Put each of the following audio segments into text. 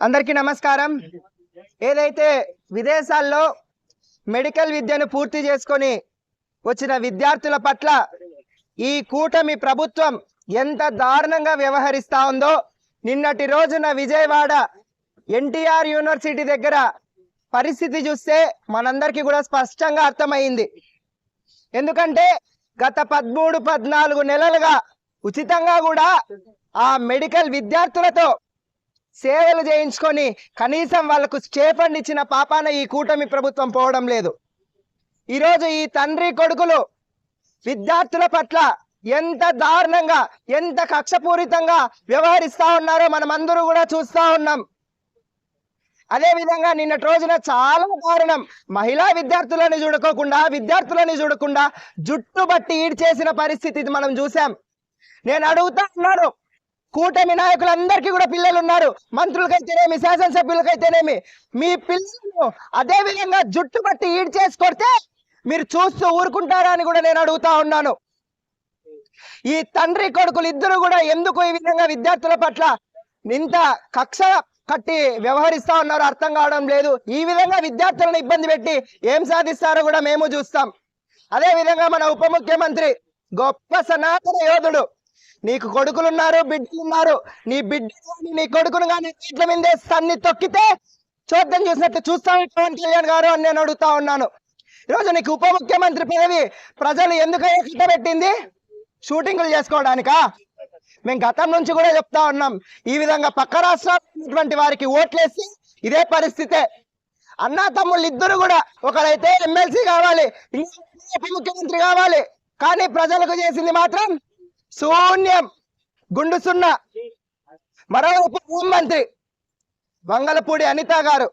అందరికీ నమస్కారం. ఏదైతే విదేశాల్లో మెడికల్ విద్యను పూర్తి చేసుకొని వచ్చిన విద్యార్థుల పట్ల ఈ కూటమి ప్రభుత్వం ఎంత దారుణంగా వ్యవహరిస్తా ఉందో నిన్నటి రోజున విజయవాడ ఎన్టీఆర్ యూనివర్సిటీ దగ్గర పరిస్థితి చూస్తే మనందరికీ కూడా స్పష్టంగా అర్థమైంది. ఎందుకంటే గత పదమూడు పద్నాలుగు నెలలుగా ఉచితంగా కూడా ఆ మెడికల్ విద్యార్థులతో సేవలు చేయించుకొని కనీసం వాళ్ళకు స్టేఫండ్ ఇచ్చిన పాపాన ఈ కూటమి ప్రభుత్వం పోవడం లేదు. ఈరోజు ఈ తండ్రి కొడుకులు విద్యార్థుల పట్ల ఎంత దారుణంగా ఎంత కక్షపూరితంగా వ్యవహరిస్తా ఉన్నారో మనం అందరూ కూడా చూస్తా ఉన్నాం. అదే విధంగా నిన్నటి రోజున చాలా కారణం మహిళా విద్యార్థులని చూడకోకుండా విద్యార్థులని చూడకుండా జుట్టు బట్టి ఈడ్చేసిన పరిస్థితి మనం చూసాం నేను అడుగుతా ఉన్నాను. కూటమి నాయకులందరికీ కూడా పిల్లలు ఉన్నారు మంత్రులకైతేనేమి శాసనసభ్యులకైతేనేమి మీ పిల్లలను అదే విధంగా జుట్టు బట్టి ఈడ్చేసి కొడితే మీరు చూస్తూ ఊరుకుంటారా అని కూడా నేను అడుగుతా ఉన్నాను. ఈ తండ్రి కొడుకులు ఇద్దరు కూడా ఎందుకు ఈ విధంగా విద్యార్థుల పట్ల ఇంత కక్ష కట్టి వ్యవహరిస్తా ఉన్నారో అర్థం కావడం లేదు. ఈ విధంగా విద్యార్థులను ఇబ్బంది పెట్టి ఏం సాధిస్తారో కూడా మేము చూస్తాం. అదే విధంగా మన ఉప ముఖ్యమంత్రి గొప్ప సనాతన యోధుడు. నీకు కొడుకులున్నారు బిడ్డలున్నారు. నీ బిడ్డ నీ కొడుకును కానీ ఇట్ల మీదే సన్ని తొక్కితే చూద్దాం చూసినట్టు చూస్తాం పవన్ కళ్యాణ్ గారు అని నేను అడుగుతా ఉన్నాను. ఈరోజు నీకు ఉప ముఖ్యమంత్రి పదవి ప్రజలు ఎందుకు పెట్టింది? షూటింగులు చేసుకోవడానికా? మేము గతం నుంచి కూడా చెప్తా ఉన్నాం. ఈ విధంగా పక్క రాష్ట్రాల వారికి ఓట్లేసి ఇదే పరిస్థితే. అన్నా తమ్ముళ్ళు ఇద్దరు కూడా ఒకరైతే ఎమ్మెల్సీ కావాలి ఉప ముఖ్యమంత్రి కావాలి. కానీ ప్రజలకు చేసింది మాత్రం శూన్యం. గుండు సున్నా. మరో హోంమంత్రి వంగలపూడి అనిత గారు.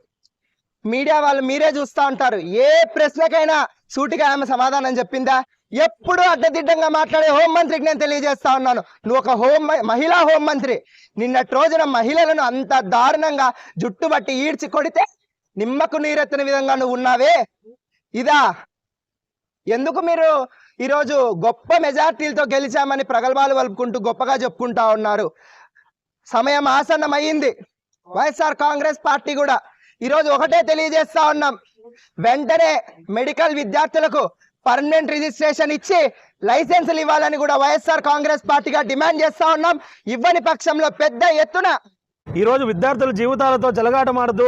మీడియా వాళ్ళు మీరే చూస్తా ఉంటారు. ఏ ప్రశ్నకైనా సూటిగా ఆమె సమాధానం చెప్పిందా? ఎప్పుడు అడ్డదిడ్డంగా మాట్లాడే హోంమంత్రికి నేను తెలియజేస్తా ఉన్నాను. నువ్వు ఒక హోం మహిళా హోంమంత్రి. నిన్నటి రోజున మహిళలను అంత దారుణంగా జుట్టుబట్టి ఈడ్చి కొడితే నిమ్మకు నీరెత్తిన విధంగా నువ్వు ఉన్నావే. ఇదా. ఎందుకు మీరు ఈరోజు గొప్ప మెజార్టీలతో గెలిచామని ప్రగల్భాలు వలుపుకుంటూ గొప్పగా చెప్పుకుంటా ఉన్నారు. సమయం ఆసన్నమయ్యింది. వైఎస్ఆర్ కాంగ్రెస్ పార్టీ కూడా. ఈరోజు ఒకటే తెలియజేస్తా ఉన్నాం. వెంటనే మెడికల్ విద్యార్థులకు పర్మనెంట్ రిజిస్ట్రేషన్ ఇచ్చి లైసెన్సులు ఇవ్వాలని కూడా వైఎస్ఆర్ కాంగ్రెస్ పార్టీగా డిమాండ్ చేస్తా ఉన్నాం. ఇవ్వని పక్షంలో పెద్ద ఎత్తున ఈరోజు విద్యార్థుల జీవితాలతో చెలగాటమాడుతూ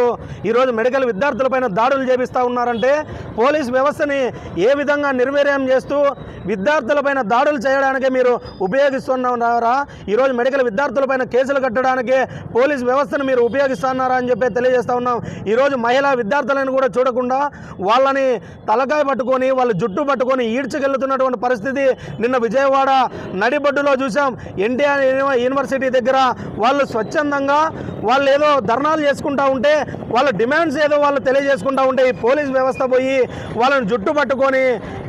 ఈరోజు మెడికల్ విద్యార్థులపైన దాడులు చేపిస్తూ ఉన్నారంటే పోలీస్ వ్యవస్థని ఏ విధంగా నిర్వీర్యం చేస్తూ విద్యార్థులపైన దాడులు చేయడానికే మీరు ఉపయోగిస్తున్నారా? ఈరోజు మెడికల్ విద్యార్థులపైన కేసులు కట్టడానికే పోలీస్ వ్యవస్థను మీరు ఉపయోగిస్తున్నారా అని చెప్పి తెలియజేస్తూ ఉన్నాం. ఈరోజు మహిళా విద్యార్థులను కూడా చూడకుండా వాళ్ళని తలకాయ పట్టుకొని వాళ్ళ జుట్టు పట్టుకొని ఈడ్చుకెళ్తున్నటువంటి పరిస్థితి నిన్న విజయవాడ నడిబడ్డులో చూసాం ఎన్టీఆర్ యూనివర్సిటీ దగ్గర వాళ్ళు స్వచ్ఛందంగా వాళ్ళు ఏదో ధర్నాలు చేసుకుంటా ఉంటే వాళ్ళ డిమాండ్స్ ఏదో వాళ్ళు తెలియజేసుకుంటా ఉంటే ఈ పోలీస్ వ్యవస్థ పోయి వాళ్ళని జుట్టు పట్టుకొని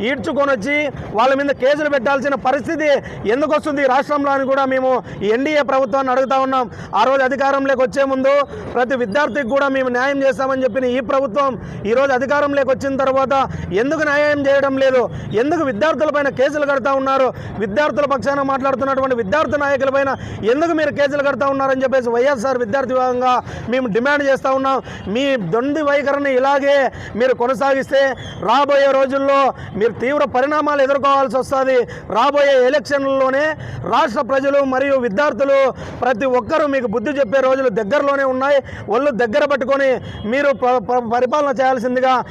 ఈడ్చుకొని వచ్చి వాళ్ళ మీద కేసులు పెట్టాల్సిన పరిస్థితి ఎందుకు వస్తుంది ఈ రాష్ట్రంలో అని కూడా మేము ఎన్డీఏ ప్రభుత్వాన్ని అడుగుతా ఉన్నాం. ఆ రోజు అధికారంలోకి వచ్చే ముందు ప్రతి విద్యార్థికి కూడా మేము న్యాయం చేస్తామని చెప్పిన ఈ ప్రభుత్వం ఈరోజు అధికారంలోకి వచ్చిన తర్వాత ఎందుకు న్యాయం చేయడం లేదు? ఎందుకు విద్యార్థులపైన కేసులు కడతా ఉన్నారు? విద్యార్థుల పక్షాన మాట్లాడుతున్నటువంటి విద్యార్థి నాయకులపైన ఎందుకు మీరు కేసులు కడతా ఉన్నారని చెప్పేసి వైఎస్ వైఎస్ఆర్ విద్యార్థి విభాగంగా మేము డిమాండ్ చేస్తూ ఉన్నాం. మీ దొండి వైఖరిని ఇలాగే మీరు కొనసాగిస్తే రాబోయే రోజుల్లో మీరు తీవ్ర పరిణామాలు ఎదుర్కోవాల్సి వస్తుంది. రాబోయే ఎలక్షన్లలోనే రాష్ట్ర ప్రజలు మరియు విద్యార్థులు ప్రతి ఒక్కరూ మీకు బుద్ధి చెప్పే రోజులు దగ్గరలోనే ఉన్నాయి. ఒళ్ళు దగ్గర పట్టుకొని మీరు ప- పరిపాలన చేయాల్సిందిగా